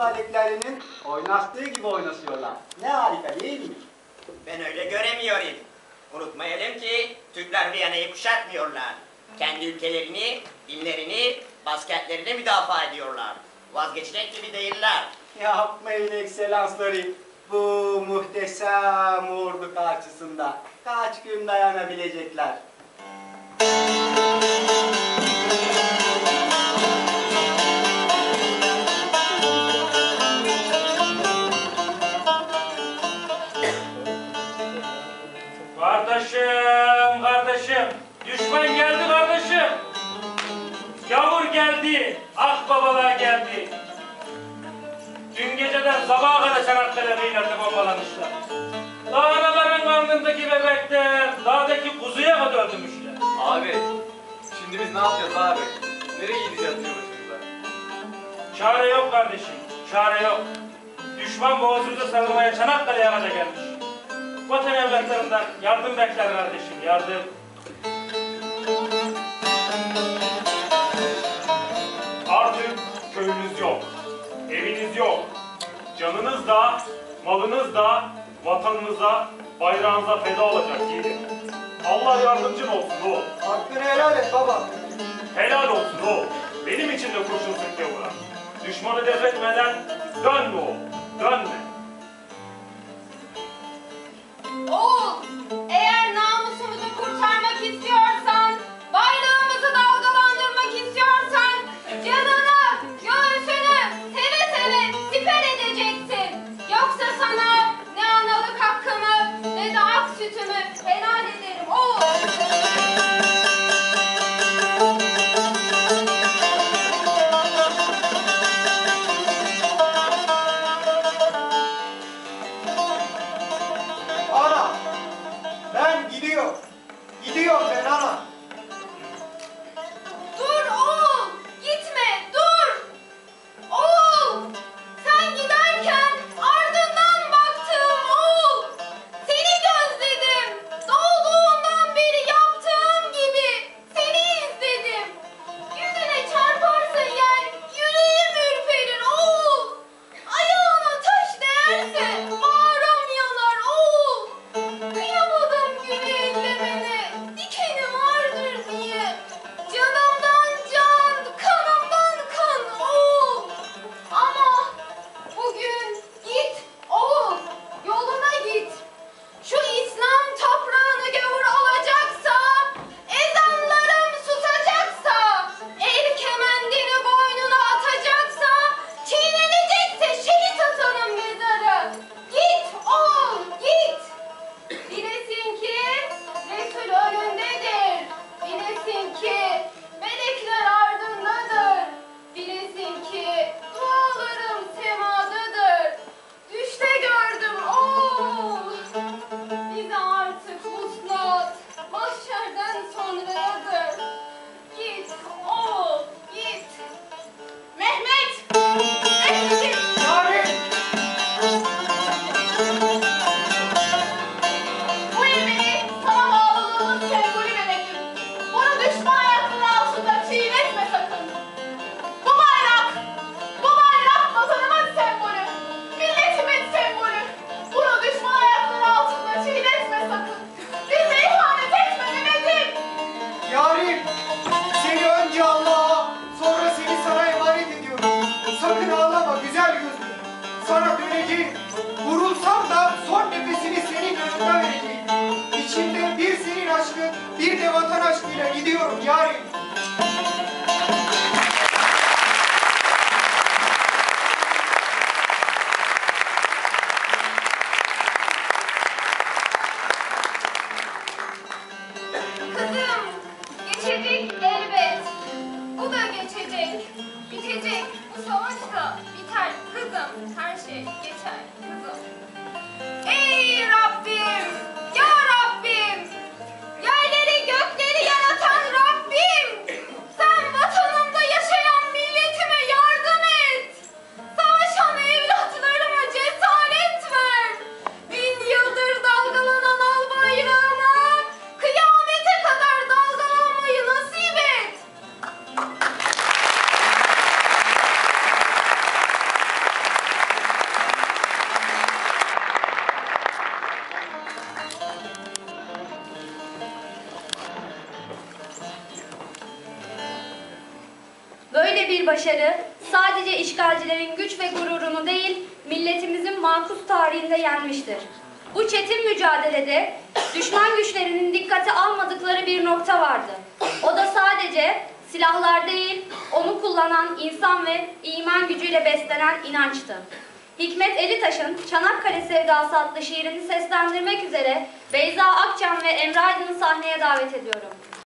baleklerinin oynattığı gibi oynatıyorlar. Ne harika değil mi? Ben öyle göremiyorum. Unutmayalım ki Türkler Viyana'yı kuşatmıyorlar. Kendi ülkelerini, dinlerini, basketlerini müdafaa ediyorlar. Vazgeçecek gibi değiller. Yapmayın ekselansları. Bu muhteşem ordu karşısında kaç gün dayanabilecekler? Geldi. Akbabalar geldi. Dün geceden sabaha kadar Çanakkale beylerde bombalamışlar. Dağların karnındaki bebekler dağdaki kuzuya kadar öldürmüşler. Abi, şimdi biz ne yapacağız abi? Nereye gideceğiz diyor başımıza? Çare yok kardeşim, çare yok. Düşman boğazımıza saldırmaya Çanakkale'ye kadar gelmiş. Vatan evlatlarından yardım bekler kardeşim, yardım. Eviniz yok. Canınız da, malınız da vatanınıza, bayrağınıza feda olacak yiğidim. Allah yardımcın olsun oğul. Hakkını helal et baba. Helal olsun oğul. Benim için de kurşun sıkıyor buna. Düşmanı def etmeden dönme oğul. Dönme. Bir başarı sadece işgalcilerin güç ve gururunu değil, milletimizin makus tarihinde yenmiştir. Bu çetin mücadelede düşman güçlerinin dikkate almadıkları bir nokta vardı. O da sadece silahlar değil, onu kullanan insan ve iman gücüyle beslenen inançtı. Hikmet Elitaş'ın Çanakkale Sevdası adlı şiirini seslendirmek üzere Beyza Akçam ve Emre Aydın'ı sahneye davet ediyorum.